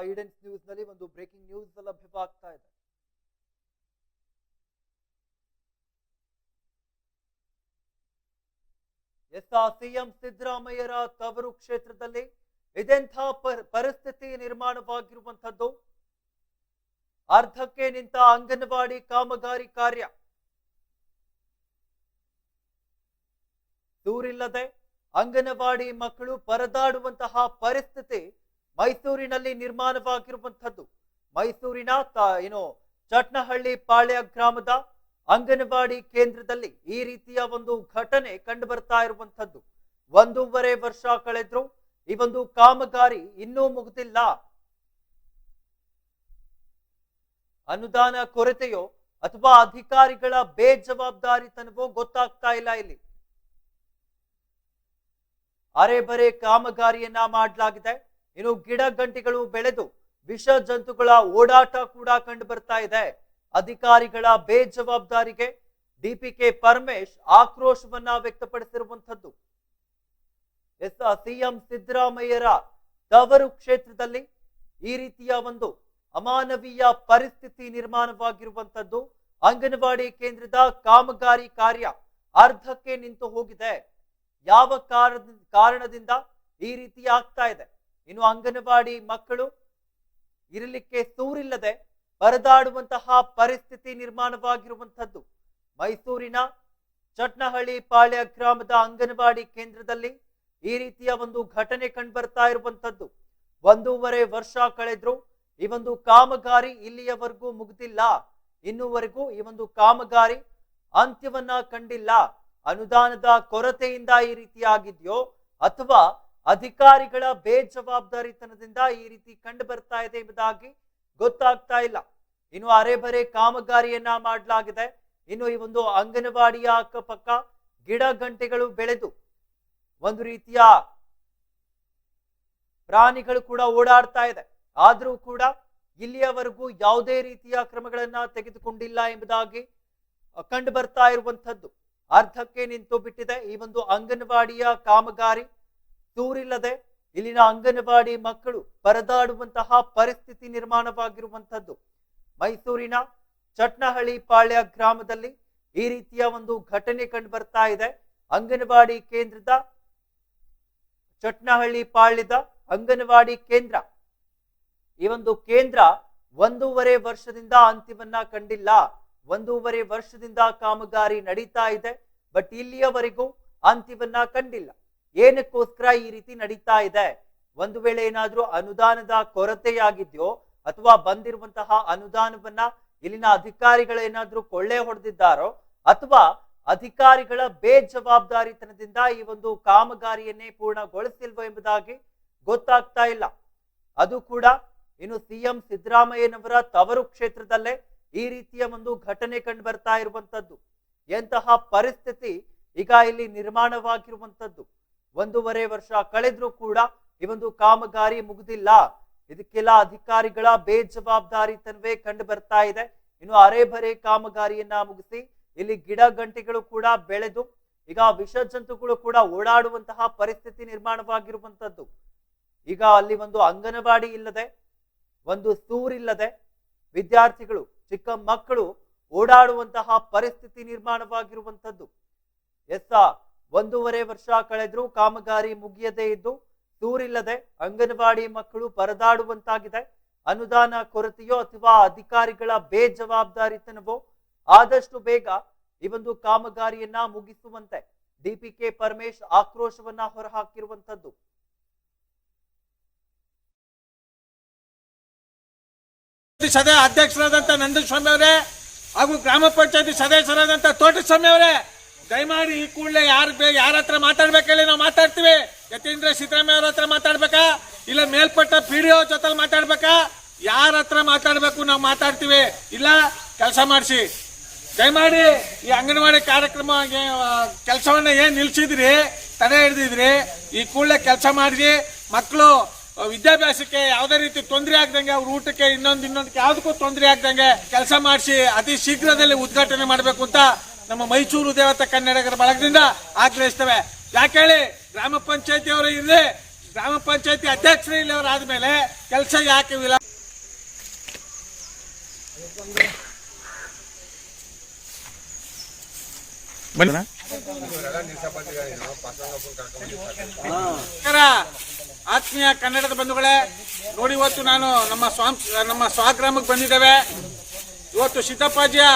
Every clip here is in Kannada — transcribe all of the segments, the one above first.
ಐಡೆನ್ಸ್ ನ್ಯೂಸ್ನಲ್ಲಿ ಒಂದು ಬ್ರೇಕಿಂಗ್ ನ್ಯೂಸ್ ಲಭ್ಯವಾಗ್ತಾ ಇದೆ. ಸಿಎಂ ಸಿದ್ದರಾಮಯ್ಯರ ತವರು ಕ್ಷೇತ್ರದಲ್ಲಿ ಇದೆಂಥ ಪರಿಸ್ಥಿತಿ ನಿರ್ಮಾಣವಾಗಿರುವಂತದ್ದು ಅರ್ಧಕ್ಕೆ ನಿಂತ ಅಂಗನವಾಡಿ ಕಾಮಗಾರಿ ಕಾರ್ಯ. ದೂರಿಲ್ಲದೆ ಅಂಗನವಾಡಿ ಮಕ್ಕಳು ಪರದಾಡುವಂತಹ ಪರಿಸ್ಥಿತಿ ಮೈಸೂರಿನಲ್ಲಿ ನಿರ್ಮಾಣವಾಗಿರುವಂಥದ್ದು. ಮೈಸೂರಿನ ಏನು, ಚಟ್ನಹಳ್ಳಿ ಪಾಳ್ಯ ಗ್ರಾಮದ ಅಂಗನವಾಡಿ ಕೇಂದ್ರದಲ್ಲಿ ಈ ರೀತಿಯ ಒಂದು ಘಟನೆ ಕಂಡು ಬರ್ತಾ ಇರುವಂತದ್ದು ಒಂದೂವರೆ ವರ್ಷ ಕಳೆದ್ರು ಈ ಒಂದು ಕಾಮಗಾರಿ ಇನ್ನೂ ಮುಗಿದಿಲ್ಲ. ಅನುದಾನ ಕೊರತೆಯೋ ಅಥವಾ ಅಧಿಕಾರಿಗಳ ಬೇಜವಾಬ್ದಾರಿತನವೋ ಗೊತ್ತಾಗ್ತಾ ಇಲ್ಲ ಇಲ್ಲಿ. ಅರೆ ಬರೆ ಕಾಮಗಾರಿಯನ್ನ ಮಾಡಲಾಗಿದೆ. ಇನ್ನು ಗಿಡ ಗಂಟಿಗಳು ಬೆಳೆದು ವಿಷ ಜಂತುಗಳ ಓಡಾಟ ಕೂಡ ಕಂಡು ಬರ್ತಾ ಇದೆ. ಅಧಿಕಾರಿಗಳ ಬೇಜವಾಬ್ದಾರಿಗೆ ಡಿಪಿಕೆ ಪರಮೇಶ್ ಆಕ್ರೋಶವನ್ನ ವ್ಯಕ್ತಪಡಿಸಿರುವಂತದ್ದು ಎಸ್ ಸಿಎಂ ಸಿದ್ದರಾಮಯ್ಯರ ತವರು ಕ್ಷೇತ್ರದಲ್ಲಿ ಈ ರೀತಿಯ ಒಂದು ಅಮಾನವೀಯ ಪರಿಸ್ಥಿತಿ ನಿರ್ಮಾಣವಾಗಿರುವಂತದ್ದು ಅಂಗನವಾಡಿ ಕೇಂದ್ರದ ಕಾಮಗಾರಿ ಕಾರ್ಯ ಅರ್ಧಕ್ಕೆ ನಿಂತು ಹೋಗಿದೆ. ಯಾವ ಕಾರಣ, ಕಾರಣದಿಂದ ಈ ರೀತಿ ಆಗ್ತಾ ಇದೆ? ಇನ್ನು ಅಂಗನವಾಡಿ ಮಕ್ಕಳು ಇರಲಿಕ್ಕೆ ಸೂರಿಲ್ಲದೆ ಪರದಾಡುವಂತಹ ಪರಿಸ್ಥಿತಿ ನಿರ್ಮಾಣವಾಗಿರುವಂಥದ್ದು. ಮೈಸೂರಿನ ಚಟ್ನಹಳ್ಳಿ ಪಾಳ್ಯ ಗ್ರಾಮದ ಅಂಗನವಾಡಿ ಕೇಂದ್ರದಲ್ಲಿ ಈ ರೀತಿಯ ಒಂದು ಘಟನೆ ಕಂಡುಬರ್ತಾ ಇರುವಂತದ್ದು ಒಂದೂವರೆ ವರ್ಷ ಕಳೆದ್ರು ಈ ಒಂದು ಕಾಮಗಾರಿ ಇಲ್ಲಿಯವರೆಗೂ ಮುಗಿದಿಲ್ಲ. ಇನ್ನುವರೆಗೂ ಈ ಒಂದು ಕಾಮಗಾರಿ ಅಂತ್ಯವನ್ನ ಕಂಡಿಲ್ಲ. ಅನುದಾನದ ಕೊರತೆಯಿಂದ ಈ ರೀತಿಯಾಗಿದೆಯೋ ಅಥವಾ ಅಧಿಕಾರಿಗಳ ಬೇಜವಾಬ್ದಾರಿತನದಿಂದ ಈ ರೀತಿ ಕಂಡು ಬರ್ತಾ ಇದೆ ಎಂಬುದಾಗಿ ಗೊತ್ತಾಗ್ತಾ ಇಲ್ಲ. ಇನ್ನು ಅರೆಬರೆ ಕಾಮಗಾರಿಯನ್ನ ಮಾಡಲಾಗಿದೆ. ಇನ್ನು ಈ ಒಂದು ಅಂಗನವಾಡಿಯ ಅಕ್ಕಪಕ್ಕ ಗಿಡ ಗಂಟೆಗಳು ಬೆಳೆದು ಒಂದು ರೀತಿಯ ಪ್ರಾಣಿಗಳು ಕೂಡ ಓಡಾಡ್ತಾ ಇದೆ. ಆದರೂ ಕೂಡ ಇಲ್ಲಿಯವರೆಗೂ ಯಾವುದೇ ರೀತಿಯ ಕ್ರಮಗಳನ್ನ ತೆಗೆದುಕೊಂಡಿಲ್ಲ ಎಂಬುದಾಗಿ ಕಂಡು ಬರ್ತಾ ಇರುವಂತದ್ದು ಅರ್ಧಕ್ಕೆ ನಿಂತು ಬಿಟ್ಟಿದೆ ಈ ಒಂದು ಅಂಗನವಾಡಿಯ ಕಾಮಗಾರಿ ದೂರಿಲ್ಲದೆ ಇಲ್ಲಿನ ಅಂಗನವಾಡಿ ಮಕ್ಕಳು ಪರದಾಡುವಂತಹ ಪರಿಸ್ಥಿತಿ ನಿರ್ಮಾಣವಾಗಿರುವಂತದ್ದು ಮೈಸೂರಿನ ಚಟ್ನಹಳ್ಳಿ ಪಾಳ್ಯ ಗ್ರಾಮದಲ್ಲಿ ಈ ರೀತಿಯ ಒಂದು ಘಟನೆ ಕಂಡು ಬರ್ತಾ ಇದೆ. ಅಂಗನವಾಡಿ ಕೇಂದ್ರದ ಚಟ್ನಹಳ್ಳಿ ಪಾಳ್ಯದ ಅಂಗನವಾಡಿ ಕೇಂದ್ರ. ಈ ಒಂದು ಕೇಂದ್ರ ಒಂದೂವರೆ ವರ್ಷದಿಂದ ಅಂತಿಮನ್ನ ಕಂಡಿಲ್ಲ. ಒಂದೂವರೆ ವರ್ಷದಿಂದ ಕಾಮಗಾರಿ ನಡೀತಾ ಇದೆ. ಬಟ್ ಇಲ್ಲಿಯವರೆಗೂ ಅಂತಿಮನ್ನ ಕಂಡಿಲ್ಲ. ಏನಕ್ಕೋಸ್ಕರ ಈ ರೀತಿ ನಡೀತಾ ಇದೆ? ಒಂದು ವೇಳೆ ಏನಾದ್ರೂ ಅನುದಾನದ ಕೊರತೆಯಾಗಿದ್ಯೋ ಅಥವಾ ಬಂದಿರುವಂತಹ ಅನುದಾನವನ್ನ ಇಲ್ಲಿನ ಅಧಿಕಾರಿಗಳೇನಾದ್ರೂ ಕೊಳ್ಳೆ ಹೊಡೆದಿದ್ದಾರೋ ಅಥವಾ ಅಧಿಕಾರಿಗಳ ಬೇಜವಾಬ್ದಾರಿತನದಿಂದ ಈ ಒಂದು ಕಾಮಗಾರಿಯನ್ನೇ ಪೂರ್ಣಗೊಳಿಸಿಲ್ವೋ ಎಂಬುದಾಗಿ ಗೊತ್ತಾಗ್ತಾ ಇಲ್ಲ. ಅದು ಕೂಡ ಇನ್ನು ಸಿಎಂ ಸಿದ್ದರಾಮಯ್ಯನವರ ತವರು ಕ್ಷೇತ್ರದಲ್ಲೇ ಈ ರೀತಿಯ ಒಂದು ಘಟನೆ ಕಂಡು ಬರ್ತಾ ಇರುವಂತದ್ದು ಎಂತಹ ಪರಿಸ್ಥಿತಿ ಈಗ ಇಲ್ಲಿ ನಿರ್ಮಾಣವಾಗಿರುವಂತದ್ದು ಒಂದೂವರೆ ವರ್ಷ ಕಳೆದ್ರೂ ಕೂಡ ಈ ಒಂದು ಕಾಮಗಾರಿ ಮುಗಿದಿಲ್ಲ. ಇದಕ್ಕೆಲ್ಲ ಅಧಿಕಾರಿಗಳ ಬೇಜವಾಬ್ದಾರಿತನವೇ ಕಂಡು ಬರ್ತಾ ಇದೆ. ಇನ್ನು ಅರೆಬರೆ ಕಾಮಗಾರಿಯನ್ನ ಮುಗಿಸಿ ಇಲ್ಲಿ ಗಿಡ ಗಂಟೆಗಳು ಕೂಡ ಬೆಳೆದು ಈಗ ವಿಷ ಜಂತುಗಳು ಕೂಡ ಓಡಾಡುವಂತಹ ಪರಿಸ್ಥಿತಿ ನಿರ್ಮಾಣವಾಗಿರುವಂತದ್ದು ಈಗ ಅಲ್ಲಿ ಒಂದು ಅಂಗನವಾಡಿ ಇಲ್ಲದೆ, ಒಂದು ಸೂರಿಲ್ಲದೆ ವಿದ್ಯಾರ್ಥಿಗಳು, ಚಿಕ್ಕ ಮಕ್ಕಳು ಓಡಾಡುವಂತಹ ಪರಿಸ್ಥಿತಿ ನಿರ್ಮಾಣವಾಗಿರುವಂತದ್ದು ಎಸ್ ಒಂದೂವರೆ ವರ್ಷ ಕಳೆದ್ರೂ ಕಾಮಗಾರಿ ಮುಗಿಯದೇ ಇದ್ದು ದೂರಿಲ್ಲದೆ ಅಂಗನವಾಡಿ ಮಕ್ಕಳು ಪರದಾಡುವಂತಾಗಿದೆ. ಅನುದಾನ ಕೊರತೆಯೋ ಅಥವಾ ಅಧಿಕಾರಿಗಳ ಬೇಜವಾಬ್ದಾರಿತನವೋ ಆದಷ್ಟು ಬೇಗ ಈ ಒಂದು ಕಾಮಗಾರಿಯನ್ನ ಮುಗಿಸುವಂತೆ ಡಿಪಿಕೆ ಪರಮೇಶ್ ಆಕ್ರೋಶವನ್ನ ಹೊರಹಾಕಿರುವಂತದ್ದು ಸದಸ್ಯ ಅಧ್ಯಕ್ಷರಾದಂತ ನಂದಸ್ವಾಮಿ ಅವರೇ ಹಾಗೂ ಗ್ರಾಮ ಪಂಚಾಯತಿ ಸದಸ್ಯರಾದಂತ ತೋಟಸ್ವಾಮಿ ಅವರೇ ದಯಮಾಡಿ ಈ ಕೂಡಲೇ ಯಾರು ಬೇ ಯಾರ ಹತ್ರ ಮಾತಾಡ್ಬೇಕಲ್ಲಿ ನಾವು ಮಾತಾಡ್ತೀವಿ. ಯತೀಂದ್ರ ಸಿದ್ದರಾಮಯ್ಯ ಅವ್ರ ಹತ್ರ ಮಾತಾಡ್ಬೇಕಾ? ಇಲ್ಲ ಮೇಲ್ಪಟ್ಟ ಪಿ ಡಿ ಜೊತೆ ಮಾತಾಡ್ಬೇಕಾ? ಯಾರ ಹತ್ರ ಮಾತಾಡ್ಬೇಕು ನಾವು ಮಾತಾಡ್ತೀವಿ. ಇಲ್ಲ, ಕೆಲಸ ಮಾಡಿಸಿ. ದಯಮಾಡಿ ಈ ಅಂಗನವಾಡಿ ಕಾರ್ಯಕ್ರಮ ಕೆಲಸವನ್ನ ಏನ್ ನಿಲ್ಸಿದ್ರಿ, ತಡೆ ಹಿಡಿದಿದ್ರಿ, ಈ ಕೂಡಲೇ ಕೆಲಸ ಮಾಡಿರಿ. ಮಕ್ಕಳು ವಿದ್ಯಾಭ್ಯಾಸಕ್ಕೆ ಯಾವುದೇ ರೀತಿ ತೊಂದರೆ ಆಗ್ದಂಗೆ ಅವ್ರ ಊಟಕ್ಕೆ ಇನ್ನೊಂದು ಇನ್ನೊಂದಕ್ಕೆ ಯಾವುದಕ್ಕೂ ತೊಂದರೆ ಆಗ್ದಂಗೆ ಕೆಲಸ ಮಾಡಿಸಿ, ಅತಿ ಶೀಘ್ರದಲ್ಲಿ ಉದ್ಘಾಟನೆ ಮಾಡಬೇಕು ಅಂತ ನಮ್ಮ ಮೈಸೂರು ದೇವತಾ ಕನ್ನಡಿಗರ ಬಳಗದಿಂದ ಆಗ್ರಹಿಸ್ತವೆ. ಯಾಕೆ ಹೇಳಿ? ಗ್ರಾಮ ಪಂಚಾಯತಿ ಅವರು ಇರಲಿ ಗ್ರಾಮ ಪಂಚಾಯತಿ ಅಧ್ಯಕ್ಷರು ಇಲ್ಲವರಾದ ಆದ್ಮೇಲೆ ಕೆಲಸ ಯಾಕೆ ಇಲ್ಲ ಆತ್ಮೀಯ ಕನ್ನಡದ ಬಂಧುಗಳೇ ನೋಡಿ ಇವತ್ತು ನಾನು ನಮ್ಮ ಸ್ವಾಮ್ ನಮ್ಮ ಸ್ವಗ್ರಾಮಕ್ಕೆ ಬಂದಿದ್ದೇವೆ. ಇವತ್ತು ಸಿದ್ದಪ್ಪಾಜಿಯ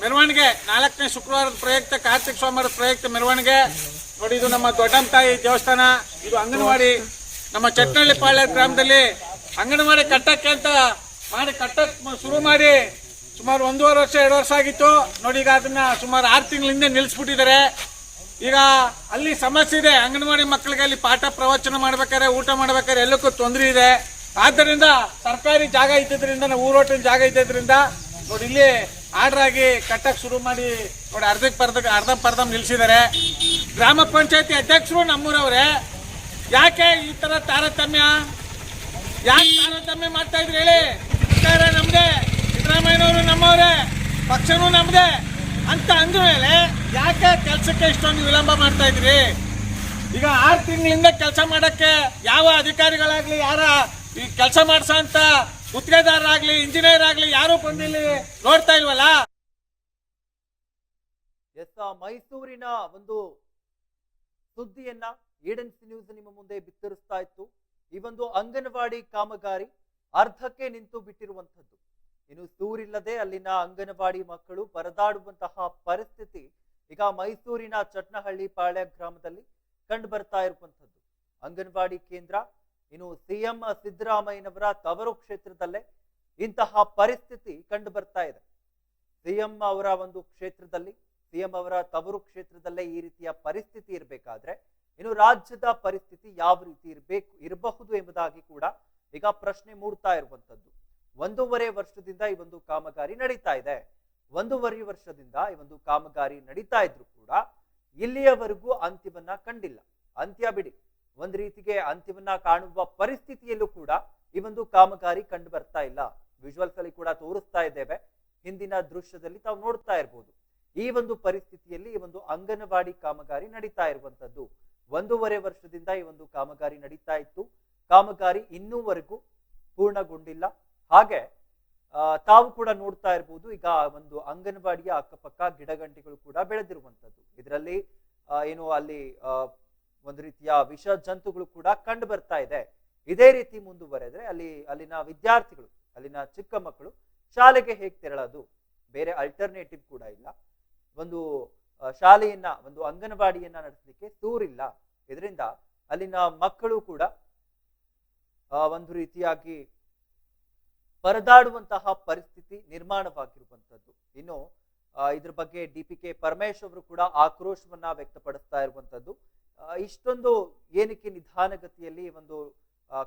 ಮೆರವಣಿಗೆ ನಾಲ್ಕನೇ ಶುಕ್ರವಾರದ ಪ್ರಯುಕ್ತ, ಕಾರ್ತಿಕ್ ಸೋಮವಾರದ ಪ್ರಯುಕ್ತ ಮೆರವಣಿಗೆ. ನೋಡಿ, ಇದು ನಮ್ಮ ದೊಡ್ಡಮ್ಮ ತಾಯಿ ದೇವಸ್ಥಾನ. ಇದು ಅಂಗನವಾಡಿ, ನಮ್ಮ ಚಟ್ನಳ್ಳಿ ಪಾಳ್ಯ ಗ್ರಾಮದಲ್ಲಿ ಅಂಗನವಾಡಿ ಕಟ್ಟಕ್ಕೆ ಅಂತ ಮಾಡಿ ಕಟ್ಟಕ್ ಶುರು ಮಾಡಿ ಸುಮಾರು ಒಂದೂವರೆ ವರ್ಷ, ಎರಡು ವರ್ಷ ಆಗಿತ್ತು. ನೋಡಿ, ಈಗ ಅದನ್ನ ಸುಮಾರು ಆರು ತಿಂಗಳಿಂದ ನಿಲ್ಲಿಸ್ಬಿಟ್ಟಿದ್ದಾರೆ. ಈಗ ಅಲ್ಲಿ ಸಮಸ್ಯೆ ಇದೆ. ಅಂಗನವಾಡಿ ಮಕ್ಕಳಿಗೆ ಅಲ್ಲಿ ಪಾಠ ಪ್ರವಚನ ಮಾಡ್ಬೇಕಾದ್ರೆ, ಊಟ ಮಾಡ್ಬೇಕಾದ್ರೆ ಎಲ್ಲಕ್ಕೂ ತೊಂದರೆ ಇದೆ. ಆದ್ದರಿಂದ ಸರ್ಕಾರಿ ಜಾಗ ಇದ್ದಿದ್ರಿಂದ ನಾವು ಊರೋಟಿನ ಜಾಗ ಇದ್ದಿದ್ರಿಂದ, ನೋಡಿ, ಇಲ್ಲಿ ಆರ್ಡರ್ ಆಗಿ ಕಟ್ಟಕ್ ಶುರು ಮಾಡಿ ನೋಡಿ ಅರ್ಧಕ್ಕೆ ಪರ್ಧಕ್ಕೆ ಅರ್ಧ ಪರ್ಧ ನಿಲ್ಸಿದ್ದಾರೆ ಗ್ರಾಮ ಪಂಚಾಯತಿ ಅಧ್ಯಕ್ಷರು ನಮ್ಮೂರವ್ರೆ. ಯಾಕೆ ಈ ತರ ತಾರತಮ್ಯ? ಯಾಕೆ ತಾರತಮ್ಯ ಮಾಡ್ತಾ ಇದ್ರಿ ಹೇಳಿ? ಸರ್ಕಾರ ನಮ್ದೇ. ಸಿದ್ದರಾಮಯ್ಯನವರು ನಮ್ಮವ್ರೆ. ಪಕ್ಷನೂ ನಮ್ದೇ. ಅಂತ ಅಂದ ಮೇಲೆ ಯಾಕೆ ಕೆಲಸಕ್ಕೆ ಇಷ್ಟೊಂದು ವಿಳಂಬ ಮಾಡ್ತಾ ಇದ್ರಿ? ಈಗ ಆರು ತಿಂಗಳಿಂದ ಕೆಲಸ ಮಾಡಕ್ಕೆ ಯಾವ ಅಧಿಕಾರಿಗಳಾಗ್ಲಿ ಯಾರ ಈ ಕೆಲಸ ಮಾಡ್ಸೋ ಅಂತ ಗುತ್ತಿಗೆದಾರರಾಗ್ಲಿ ಇಂಜಿನಿಯರ್ ಆಗ್ಲಿ, ಯಾರು ಬಂದಿಲ್ಲಿ ನೋಡ್ತಾ ಇಲ್ವಲ್ಲ? ಎಸ್ ಮೈಸೂರಿನ ಒಂದು ಸುದ್ದಿಯನ್ನ ಈಡನ್ಸ್ ನ್ಯೂಸ್ ನಿಮ್ಮ ಮುಂದೆ ಬಿತ್ತರಿಸ್ತಾ ಇತ್ತು. ಈ ಒಂದು ಅಂಗನವಾಡಿ ಕಾಮಗಾರಿ ಅರ್ಧಕ್ಕೆ ನಿಂತು ಬಿಟ್ಟಿರುವಂತದ್ದು ಇನ್ನು ಸೂರಿಲ್ಲದೆ ಅಲ್ಲಿನ ಅಂಗನವಾಡಿ ಮಕ್ಕಳು ಪರದಾಡುವಂತಹ ಪರಿಸ್ಥಿತಿ ಈಗ ಮೈಸೂರಿನ ಚಟ್ನಹಳ್ಳಿ ಪಾಳ್ಯ ಗ್ರಾಮದಲ್ಲಿ ಕಂಡು ಬರ್ತಾ ಇರುವಂತದ್ದು ಅಂಗನವಾಡಿ ಕೇಂದ್ರ ಇನ್ನು ಸಿಎಂ ಸಿದ್ದರಾಮಯ್ಯನವರ ತವರು ಕ್ಷೇತ್ರದಲ್ಲೇ ಇಂತಹ ಪರಿಸ್ಥಿತಿ ಕಂಡು ಬರ್ತಾ ಇದೆ. ಸಿಎಂ ಅವರ ಒಂದು ಕ್ಷೇತ್ರದಲ್ಲಿ, ಸಿಎಂ ಅವರ ತವರು ಕ್ಷೇತ್ರದಲ್ಲೇ ಈ ರೀತಿಯ ಪರಿಸ್ಥಿತಿ ಇರಬೇಕಾದ್ರೆ ಇನ್ನು ರಾಜ್ಯದ ಪರಿಸ್ಥಿತಿ ಯಾವ ರೀತಿ ಇರಬೇಕು, ಇರಬಹುದು ಎಂಬುದಾಗಿ ಕೂಡ ಈಗ ಪ್ರಶ್ನೆ ಮೂಡ್ತಾ ಇರುವಂತದ್ದು ಒಂದೂವರೆ ವರ್ಷದಿಂದ ಈ ಒಂದು ಕಾಮಗಾರಿ ನಡೀತಾ ಇದೆ. ಒಂದೂವರೆ ವರ್ಷದಿಂದ ಈ ಒಂದು ಕಾಮಗಾರಿ ನಡೀತಾ ಇದ್ರು ಕೂಡ ಇಲ್ಲಿಯವರೆಗೂ ಅಂತ್ಯವನ್ನ ಕಂಡಿಲ್ಲ. ಅಂತ್ಯ ಬಿಡಿ. ಒಂದ್ ರೀತಿಗೆ ಅಂತ್ಯವನ್ನ ಕಾಣುವ ಪರಿಸ್ಥಿತಿಯಲ್ಲೂ ಕೂಡ ಈ ಒಂದು ಕಾಮಗಾರಿ ಕಂಡು ಬರ್ತಾ ಇಲ್ಲ. ವಿಜುವಲ್ಸ್ ಅಲ್ಲಿ ಕೂಡ ತೋರಿಸ್ತಾ ಇದ್ದೇವೆ. ಹಿಂದಿನ ದೃಶ್ಯದಲ್ಲಿ ತಾವು ನೋಡ್ತಾ ಇರ್ಬೋದು. ಈ ಒಂದು ಪರಿಸ್ಥಿತಿಯಲ್ಲಿ ಈ ಒಂದು ಅಂಗನವಾಡಿ ಕಾಮಗಾರಿ ನಡೀತಾ ಇರುವಂತದ್ದು. ಒಂದೂವರೆ ವರ್ಷದಿಂದ ಈ ಒಂದು ಕಾಮಗಾರಿ ನಡೀತಾ ಇತ್ತು. ಕಾಮಗಾರಿ ಇನ್ನೂವರೆಗೂ ಪೂರ್ಣಗೊಂಡಿಲ್ಲ. ಹಾಗೆ ತಾವು ಕೂಡ ನೋಡ್ತಾ ಇರ್ಬೋದು, ಈಗ ಒಂದು ಅಂಗನವಾಡಿಯ ಅಕ್ಕಪಕ್ಕ ಗಿಡಗಂಟಿಗಳು ಕೂಡ ಬೆಳೆದಿರುವಂತದ್ದು. ಇದರಲ್ಲಿ ಏನು ಅಲ್ಲಿ ಒಂದು ರೀತಿಯ ವಿಷ ಜಂತುಗಳು ಕೂಡ ಕಂಡು ಬರ್ತಾ ಇದೆ. ಇದೇ ರೀತಿ ಮುಂದುವರೆದ್ರೆ ಅಲ್ಲಿ, ಅಲ್ಲಿನ ವಿದ್ಯಾರ್ಥಿಗಳು, ಅಲ್ಲಿನ ಚಿಕ್ಕ ಮಕ್ಕಳು ಶಾಲೆಗೆ ಹೇಗೆ ತೆರಳೋದು? ಬೇರೆ ಅಲ್ಟರ್ನೇಟಿವ್ ಕೂಡ ಇಲ್ಲ. ಒಂದು ಶಾಲೆಯನ್ನ, ಒಂದು ಅಂಗನವಾಡಿಯನ್ನ ನಡೆಸಲಿಕ್ಕೆ ಸೂರಿಲ್ಲ ಇದರಿಂದ ಅಲ್ಲಿನ ಮಕ್ಕಳು ಕೂಡ ಒಂದು ರೀತಿಯಾಗಿ ಪರದಾಡುವಂತಹ ಪರಿಸ್ಥಿತಿ ನಿರ್ಮಾಣವಾಗಿರುವಂಥದ್ದು. ಇನ್ನು ಇದ್ರ ಬಗ್ಗೆ ಡಿ ಪಿ ಕೆ ಪರಮೇಶ್ ಅವರು ಕೂಡ ಆಕ್ರೋಶವನ್ನ ವ್ಯಕ್ತಪಡಿಸ್ತಾ ಇರುವಂತದ್ದು ಇಷ್ಟೊಂದು ಏನಕ್ಕೆ ನಿಧಾನಗತಿಯಲ್ಲಿ ಒಂದು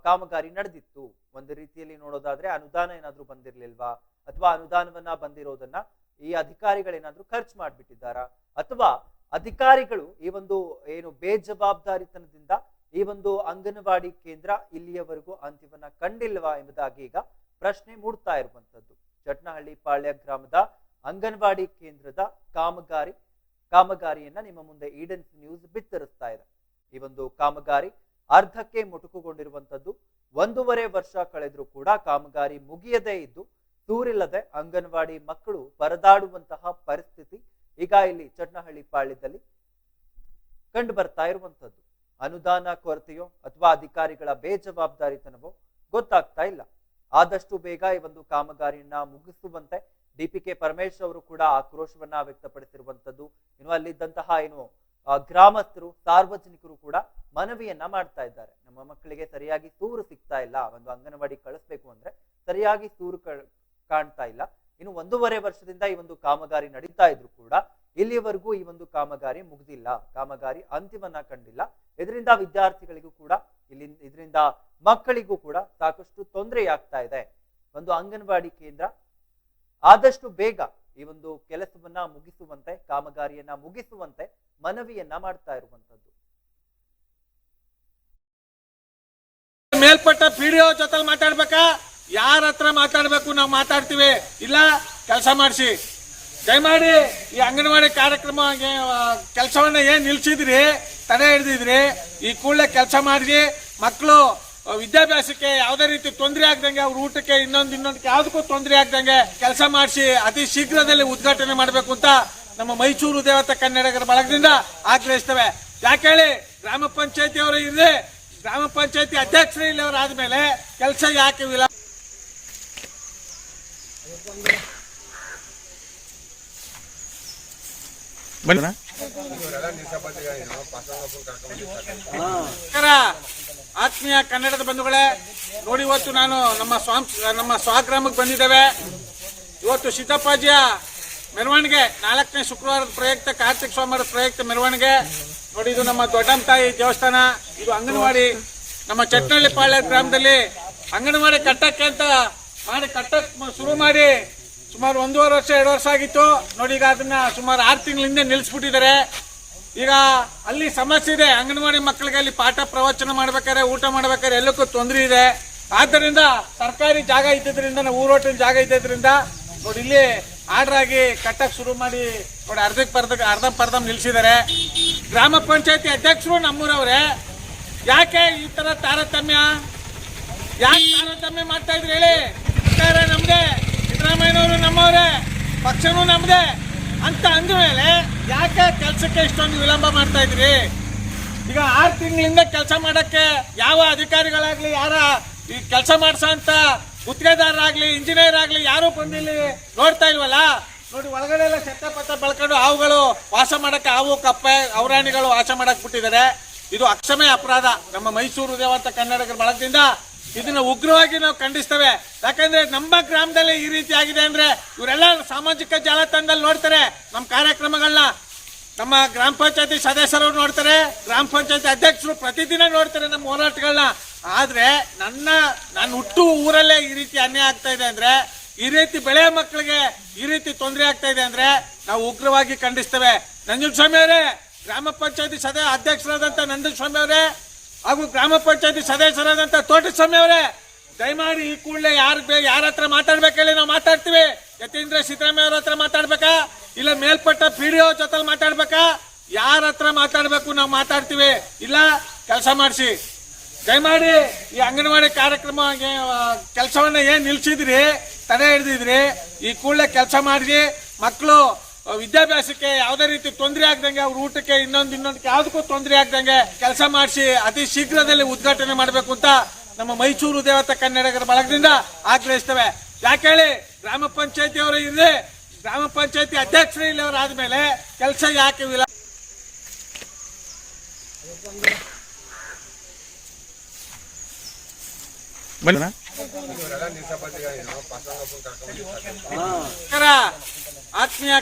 ಕಾಮಗಾರಿ ನಡೆದಿತ್ತು? ಒಂದು ರೀತಿಯಲ್ಲಿ ನೋಡೋದಾದ್ರೆ ಅನುದಾನ ಏನಾದ್ರೂ ಬಂದಿರ್ಲಿಲ್ವಾ? ಅಥವಾ ಅನುದಾನವನ್ನ ಬಂದಿರೋದನ್ನ ಈ ಅಧಿಕಾರಿಗಳೇನಾದ್ರೂ ಖರ್ಚು ಮಾಡಿಬಿಟ್ಟಿದ್ದಾರಾ? ಅಥವಾ ಅಧಿಕಾರಿಗಳು ಈ ಒಂದು ಏನು ಬೇಜವಾಬ್ದಾರಿತನದಿಂದ ಈ ಒಂದು ಅಂಗನವಾಡಿ ಕೇಂದ್ರ ಇಲ್ಲಿಯವರೆಗೂ ಅಂತ್ಯವನ್ನ ಕಂಡಿಲ್ವಾ ಎಂಬುದಾಗಿ ಈಗ ಪ್ರಶ್ನೆ ಮೂಡ್ತಾ ಇರುವಂತದ್ದು ಚಟ್ನಹಳ್ಳಿ ಪಾಳ್ಯ ಗ್ರಾಮದ ಅಂಗನವಾಡಿ ಕೇಂದ್ರದ ಕಾಮಗಾರಿ ಕಾಮಗಾರಿಯನ್ನ ನಿಮ್ಮ ಮುಂದೆ ಈಡನ್ಸ್ ನ್ಯೂಸ್ ಬಿತ್ತರಿಸ್ತಾ ಇದೆ. ಈ ಒಂದು ಕಾಮಗಾರಿ ಅರ್ಧಕ್ಕೆ ಮುಟುಕುಗೊಂಡಿರುವಂತದ್ದು ಒಂದೂವರೆ ವರ್ಷ ಕಳೆದ್ರೂ ಕೂಡ ಕಾಮಗಾರಿ ಮುಗಿಯದೇ ಇದ್ದು ತೂರಿಲ್ಲದೆ ಅಂಗನವಾಡಿ ಮಕ್ಕಳು ಪರದಾಡುವಂತಹ ಪರಿಸ್ಥಿತಿ ಈಗ ಇಲ್ಲಿ ಚನ್ನಹಳ್ಳಿ ಪಾಳ್ಯದಲ್ಲಿ ಕಂಡು ಬರ್ತಾ ಇರುವಂತದ್ದು ಅನುದಾನ ಕೊರತೆಯೋ ಅಥವಾ ಅಧಿಕಾರಿಗಳ ಬೇಜವಾಬ್ದಾರಿತನವೋ ಗೊತ್ತಾಗ್ತಾ ಇಲ್ಲ. ಆದಷ್ಟು ಬೇಗ ಈ ಒಂದು ಕಾಮಗಾರಿಯನ್ನ ಮುಗಿಸುವಂತೆ ಡಿ ಪಿ ಕೆ ಪರಮೇಶ್ ಅವರು ಕೂಡ ಆಕ್ರೋಶವನ್ನ ವ್ಯಕ್ತಪಡಿಸಿರುವಂತದ್ದು ಇನ್ನು ಅಲ್ಲಿದ್ದಂತಹ ಏನು ಗ್ರಾಮಸ್ಥರು, ಸಾರ್ವಜನಿಕರು ಕೂಡ ಮನವಿಯನ್ನ ಮಾಡ್ತಾ ಇದ್ದಾರೆ. ನಮ್ಮ ಮಕ್ಕಳಿಗೆ ಸರಿಯಾಗಿ ಸೂರು ಸಿಗ್ತಾ ಇಲ್ಲ. ಒಂದು ಅಂಗನವಾಡಿ ಕಳಿಸ್ಬೇಕು ಅಂದ್ರೆ ಸರಿಯಾಗಿ ಸೂರು ಕಾಣ್ತಾ ಇಲ್ಲ. ಇನ್ನು ಒಂದೂವರೆ ವರ್ಷದಿಂದ ಈ ಒಂದು ಕಾಮಗಾರಿ ನಡೀತಾ ಇದ್ರು ಕೂಡ ಇಲ್ಲಿಯವರೆಗೂ ಈ ಒಂದು ಕಾಮಗಾರಿ ಮುಗ್ದಿಲ್ಲ. ಕಾಮಗಾರಿ ಅಂತಿಮನ ಕಂಡಿಲ್ಲ. ಇದರಿಂದ ವಿದ್ಯಾರ್ಥಿಗಳಿಗೂ ಕೂಡ ಇಲ್ಲಿ ಇದರಿಂದ ಮಕ್ಕಳಿಗೂ ಕೂಡ ಸಾಕಷ್ಟು ತೊಂದರೆಯಾಗ್ತಾ ಇದೆ. ಒಂದು ಅಂಗನವಾಡಿ ಕೇಂದ್ರ ಆದಷ್ಟು ಬೇಗ ಈ ಒಂದು ಕೆಲಸವನ್ನ ಮುಗಿಸುವಂತೆ, ಕಾಮಗಾರಿಯನ್ನ ಮುಗಿಸುವಂತೆ ಮನವಿಯನ್ನ ಮಾಡ್ತಾ ಇರುವಂತದ್ದು ಮೇಲ್ಪಟ್ಟ ಪಿಡಿಒ ಜೊತೆ ಮಾತಾಡ್ಬೇಕಾ? ಯಾರ ಹತ್ರ ಮಾತಾಡ್ಬೇಕು ನಾವು ಮಾತಾಡ್ತೀವಿ. ಇಲ್ಲ, ಕೆಲಸ ಮಾಡಿಸಿ. ದಯಮಾಡಿ ಈ ಅಂಗನವಾಡಿ ಕಾರ್ಯಕ್ರಮ ಕೆಲಸವನ್ನ ಏನ್ ನಿಲ್ಸಿದ್ರಿ? ತಡೆ ಹಿಡಿದಿದ್ರಿ? ಈ ಕೂಡಲೇ ಕೆಲಸ ಮಾಡಿಸಿ ಮಕ್ಕಳು ವಿದ್ಯಾಭ್ಯಾಸಕ್ಕೆ ಯಾವುದೇ ರೀತಿ ತೊಂದರೆ ಆಗ್ದಂಗೆ ಅವ್ರ ಊಟಕ್ಕೆ ಇನ್ನೊಂದು ಇನ್ನೊಂದಕ್ಕೆ ಯಾವುದಕ್ಕೂ ತೊಂದರೆ ಆಗ್ದಂಗೆ ಕೆಲಸ ಮಾಡಿಸಿ ಅತಿ ಶೀಘ್ರದಲ್ಲಿ ಉದ್ಘಾಟನೆ ಮಾಡಬೇಕು ಅಂತ ನಮ್ಮ ಮೈಸೂರು ದೇವತಾ ಕನ್ನಡಿಗರ ಬಳಗದಿಂದ ಆಗ್ರಹಿಸ್ತವೆ. ಯಾಕೆ ಹೇಳಿ? ಗ್ರಾಮ ಪಂಚಾಯತಿ ಅವರು ಇರಲಿ ಗ್ರಾಮ ಪಂಚಾಯತಿ ಅಧ್ಯಕ್ಷರೇ ಇಲ್ಲಿ ಅವರು ಆದ್ಮೇಲೆ ಕೆಲಸ ಯಾಕೆ ಇಲ್ಲ? ಆತ್ಮೀಯ ಕನ್ನಡದ ಬಂಧುಗಳೇ, ನೋಡಿ ಇವತ್ತು ನಾನು ನಮ್ಮ ಸ್ವಾಮ್, ನಮ್ಮ ಸ್ವಗ್ರಾಮಕ್ಕೆ ಬಂದಿದ್ದೇವೆ. ಇವತ್ತು ಸಿದ್ದಪ್ಪಾಜಿಯ ಮೆರವಣಿಗೆ, ನಾಲ್ಕನೇ ಶುಕ್ರವಾರದ ಪ್ರಯುಕ್ತ, ಕಾರ್ತಿಕ್ ಸ್ವಾಮಿಯವರ ಪ್ರಯುಕ್ತ ಮೆರವಣಿಗೆ. ನೋಡಿ, ಇದು ನಮ್ಮ ದೊಡ್ಡಮ್ಮ ತಾಯಿ ದೇವಸ್ಥಾನ. ಇದು ಅಂಗನವಾಡಿ, ನಮ್ಮ ಚಟ್ನಳ್ಳಿ ಪಾಳ್ಯ ಗ್ರಾಮದಲ್ಲಿ ಅಂಗನವಾಡಿ ಕಟ್ಟಕ್ಕೆ ಅಂತ ಮಾಡಿ, ಕಟ್ಟಕ್ ಶುರು ಮಾಡಿ ಸುಮಾರು ಒಂದೂವರೆ ವರ್ಷ, ಎರಡು ವರ್ಷ ಆಗಿತ್ತು. ನೋಡಿ, ಈಗ ಅದನ್ನ ಸುಮಾರು ಆರು ತಿಂಗಳಿಂದ ನಿಲ್ಲಿಸ್ಬಿಟ್ಟಿದ್ದಾರೆ. ಈಗ ಅಲ್ಲಿ ಸಮಸ್ಯೆ ಇದೆ. ಅಂಗನವಾಡಿ ಮಕ್ಕಳಿಗೆ ಅಲ್ಲಿ ಪಾಠ ಪ್ರವಚನ ಮಾಡ್ಬೇಕಾದ್ರೆ, ಊಟ ಮಾಡ್ಬೇಕಾದ್ರೆ ಎಲ್ಲಕ್ಕೂ ತೊಂದರೆ ಇದೆ. ಆದ್ದರಿಂದ ಸರ್ಕಾರಿ ಜಾಗ ಇದ್ದಿದ್ರಿಂದ, ನಾವು ಊರೋಟಿನ ಜಾಗ ಇದ್ದಿದ್ರಿಂದ, ನೋಡಿ ಇಲ್ಲಿ ಆರ್ಡರ್ ಆಗಿ ಕಟ್ಟಕ್ಕೆ ಶುರು ಮಾಡಿ, ನೋಡಿ ಅರ್ಧಕ್ಕೆ ಪರ್ಧ ಅರ್ಧ ಪರ್ಧ ನಿಲ್ಲಿಸಿದ್ದಾರೆ ಗ್ರಾಮ ಪಂಚಾಯತಿ ಅಧ್ಯಕ್ಷರು ನಮ್ಮೂರವ್ರೆ, ಯಾಕೆ ಈ ತರ ತಾರತಮ್ಯ? ಯಾಕೆ ತಾರತಮ್ಯ ಮಾಡ್ತಾ ಇದ್ರಿ ಹೇಳಿ? ಸರ್ಕಾರ ನಮ್ದೇ, ಸಿದ್ದರಾಮಯ್ಯನವರು ನಮ್ಮವ್ರೆ, ಪಕ್ಷನೂ ನಮ್ದೇ. ಅಂತ ಅಂದ್ಮೇಲೆ ಯಾಕೆ ಕೆಲಸಕ್ಕೆ ಇಷ್ಟೊಂದು ವಿಳಂಬ ಮಾಡ್ತಾ ಇದ್ರಿ? ಈಗ ಆರು ತಿಂಗಳಿಂದ ಕೆಲಸ ಮಾಡಕ್ಕೆ ಯಾವ ಅಧಿಕಾರಿಗಳಾಗ್ಲಿ, ಯಾರ ಈ ಕೆಲಸ ಮಾಡ್ಸೋ ಅಂತ ಗುತ್ತಿಗೆದಾರರಾಗ್ಲಿ ಇಂಜಿನಿಯರ್ ಆಗ್ಲಿ ಯಾರು ಬಂದಿಲ್ಲಿ ನೋಡ್ತಾ ಇಲ್ವಲ್ಲ? ನೋಡಿ, ಒಳಗಡೆ ಎಲ್ಲ ಸತ್ತ ಪತ್ತ ಬೆಳ್ಕೊಂಡು ಹಾವುಗಳು ವಾಸ ಮಾಡಕ್ಕೆ ಹಾವು, ಕಪ್ಪೆ ಔರಾಣಿಗಳು ವಾಸ ಮಾಡಕ್ ಬಿಟ್ಟಿದ್ದಾರೆ. ಇದು ಅಕ್ಷಮೆ ಅಪರಾಧ. ನಮ್ಮ ಮೈಸೂರು ದೇವಂತ ಕನ್ನಡಿಗರ ಬಳಗದಿಂದ ಇದನ್ನ ಉಗ್ರವಾಗಿ ನಾವು ಖಂಡಿಸ್ತೇವೆ. ಯಾಕಂದ್ರೆ ನಮ್ಮ ಗ್ರಾಮದಲ್ಲಿ ಈ ರೀತಿ ಆಗಿದೆ ಅಂದ್ರೆ ಇವರೆಲ್ಲ ಸಾಮಾಜಿಕ ಜಾಲತಾಣದಲ್ಲಿ ನೋಡ್ತಾರೆ ನಮ್ಮ ಕಾರ್ಯಕ್ರಮಗಳನ್ನ. ನಮ್ಮ ಗ್ರಾಮ ಪಂಚಾಯತಿ ಸದಸ್ಯರು ನೋಡ್ತಾರೆ, ಗ್ರಾಮ ಪಂಚಾಯತಿ ಅಧ್ಯಕ್ಷರು ಪ್ರತಿದಿನ ನೋಡ್ತಾರೆ ನಮ್ಮ ಹೋರಾಟಗಳನ್ನ. ಆದ್ರೆ ನನ್ನ ನಾನು ಹುಟ್ಟು ಊರಲ್ಲೇ ಈ ರೀತಿ ಅನ್ಯಾಯ ಆಗ್ತಾ ಇದೆ ಅಂದ್ರೆ, ಈ ರೀತಿ ಬೆಳೆಯ ಮಕ್ಕಳಿಗೆ ಈ ರೀತಿ ತೊಂದರೆ ಆಗ್ತಾ ಇದೆ ಅಂದ್ರೆ ನಾವು ಉಗ್ರವಾಗಿ ಖಂಡಿಸ್ತೇವೆ. ನಂಜುಸ್ವಾಮಿ ಅವರೇ, ಗ್ರಾಮ ಪಂಚಾಯತಿ ಸದಸ್ಯ ಅಧ್ಯಕ್ಷರಾದಂತ ನಂಜುಸ್ವಾಮಿ ಅವರೇ ಹಾಗೂ ಗ್ರಾಮ ಪಂಚಾಯತಿ ಸದಸ್ಯರಾದಂತ ತೋಟಸ್ವಾಮಿ ಅವರೇ ದಯಮಾಡಿ ಈ ಕೂಡಲೇ ಯಾರು ಯಾರ ಹತ್ರ ಮಾತಾಡ್ಬೇಕೇಳಿ ನಾವು ಮಾತಾಡ್ತೀವಿ. ಯತೀಂದ್ರ ಸಿದ್ದರಾಮಯ್ಯ ಅವ್ರ ಹತ್ರ ಮಾತಾಡ್ಬೇಕಾ? ಇಲ್ಲ ಮೇಲ್ಪಟ್ಟ ಪಿ ಡಿ ಜೊತೆ ಮಾತಾಡ್ಬೇಕಾ? ಯಾರ ಹತ್ರ ಮಾತಾಡ್ಬೇಕು ನಾವು ಮಾತಾಡ್ತೀವಿ. ಇಲ್ಲ, ಕೆಲಸ ಮಾಡಿಸಿ. ದಯಮಾಡಿ ಈ ಅಂಗನವಾಡಿ ಕಾರ್ಯಕ್ರಮ ಕೆಲಸವನ್ನ ಏನ್ ನಿಲ್ಸಿದ್ರಿ, ತಡೆ ಹಿಡಿದಿದ್ರಿ, ಈ ಕೂಡಲೇ ಕೆಲಸ ಮಾಡಿ ಮಕ್ಕಳು ವಿದ್ಯಾಭ್ಯಾಸಕ್ಕೆ ಯಾವುದೇ ರೀತಿ ತೊಂದರೆ ಆಗ್ದಂಗೆ ಅವ್ರ ಊಟಕ್ಕೆ ಇನ್ನೊಂದು ಇನ್ನೊಂದಕ್ಕೆ ಯಾವುದಕ್ಕೂ ತೊಂದರೆ ಆಗ್ದಂಗೆ ಕೆಲಸ ಮಾಡಿಸಿ, ಅತಿ ಶೀಘ್ರದಲ್ಲಿ ಉದ್ಘಾಟನೆ ಮಾಡಬೇಕು ಅಂತ ನಮ್ಮ ಮೈಸೂರು ದೇವತಾ ಕನ್ನಡಿಗರ ಬಳಗದಿಂದ ಆಗ್ರಹಿಸ್ತವೆ. ಯಾಕೆ ಹೇಳಿ? ಗ್ರಾಮ ಪಂಚಾಯತಿ ಅವರು ಇರಲಿ ಗ್ರಾಮ ಪಂಚಾಯತಿ ಅಧ್ಯಕ್ಷರೇ ಇಲ್ಲಿ ಅವರು ಆದ್ಮೇಲೆ ಕೆಲಸ ಯಾಕೆ ಇಲ್ಲ ಆತ್ಮೀಯ